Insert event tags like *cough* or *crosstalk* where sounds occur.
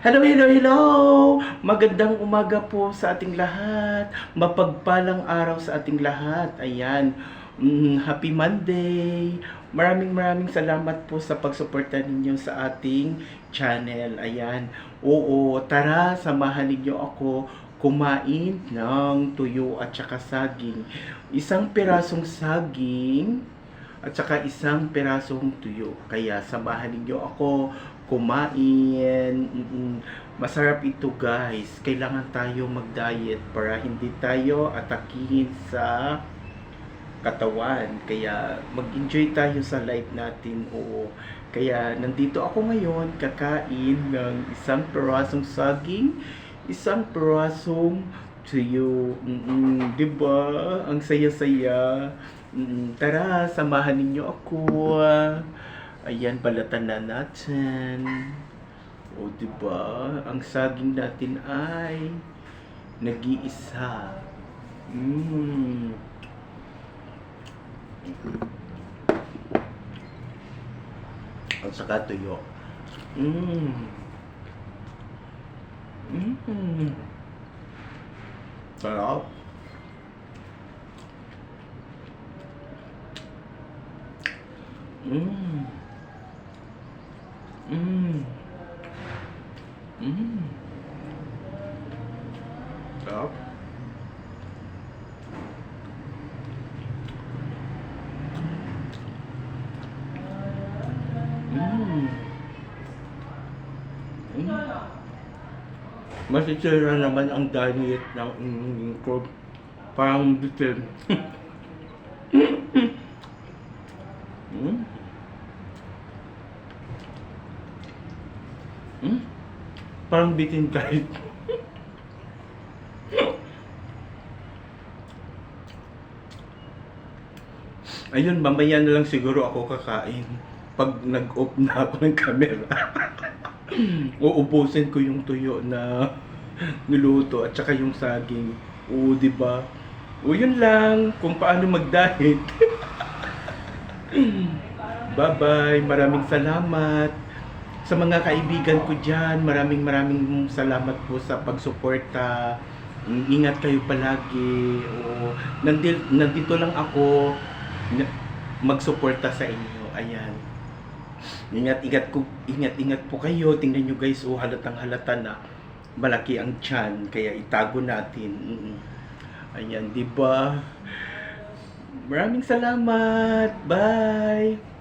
Hello, hello, hello! Magandang umaga po sa ating lahat. Mapagpalang araw sa ating lahat. Ayan. Mm, happy Monday! Maraming maraming salamat po sa pagsuporta ninyo sa ating channel. Ayan. Oo, tara, samahan ninyo ako kumain ng tuyo at saka saging. Isang pirasong saging at saka isang pirasong tuyo. Kaya samahan ninyo ako kumain. Masarap ito guys. Kailangan tayo mag-diet para hindi tayo atakihin sa katawan. Kaya mag-enjoy tayo sa life natin. Oo. Kaya nandito ako ngayon kakain ng isang pirasong saging, isang pirasong tuyo. Mm-mm. Diba? Ang saya-saya. Mm, tara, samahan ninyo ako. Ayan, balatan na natin. O, di ba? Ang saging natin ay nag-iisa. Mm. At saka tuyo. Mm. Mm. Sarap. Mm. Mm. Mm. Sarap. Mm. Mm. Masisira naman ang diet ng mm, ko. Parang bitin. mm. Hmm? Parang bitin kahit. Ayun, mamaya na lang siguro ako kakain. Pag nag-off na ako ng camera. *laughs* *clears throat* Uubusin ko yung tuyo na niluto at saka yung saging. Oo, di ba? O yun lang kung paano mag-diet. *clears throat* Bye-bye. Maraming salamat sa mga kaibigan ko dyan, maraming maraming salamat po sa pagsuporta. Ingat kayo palagi. Oo. Nandito, lang ako magsuporta sa inyo. Ayan. Ingat, ingat ko, ingat, ingat po kayo. Tingnan nyo guys, oh, halatang halata na malaki ang tiyan. Kaya itago natin. Mm. Ayan, di ba? Maraming salamat. Bye.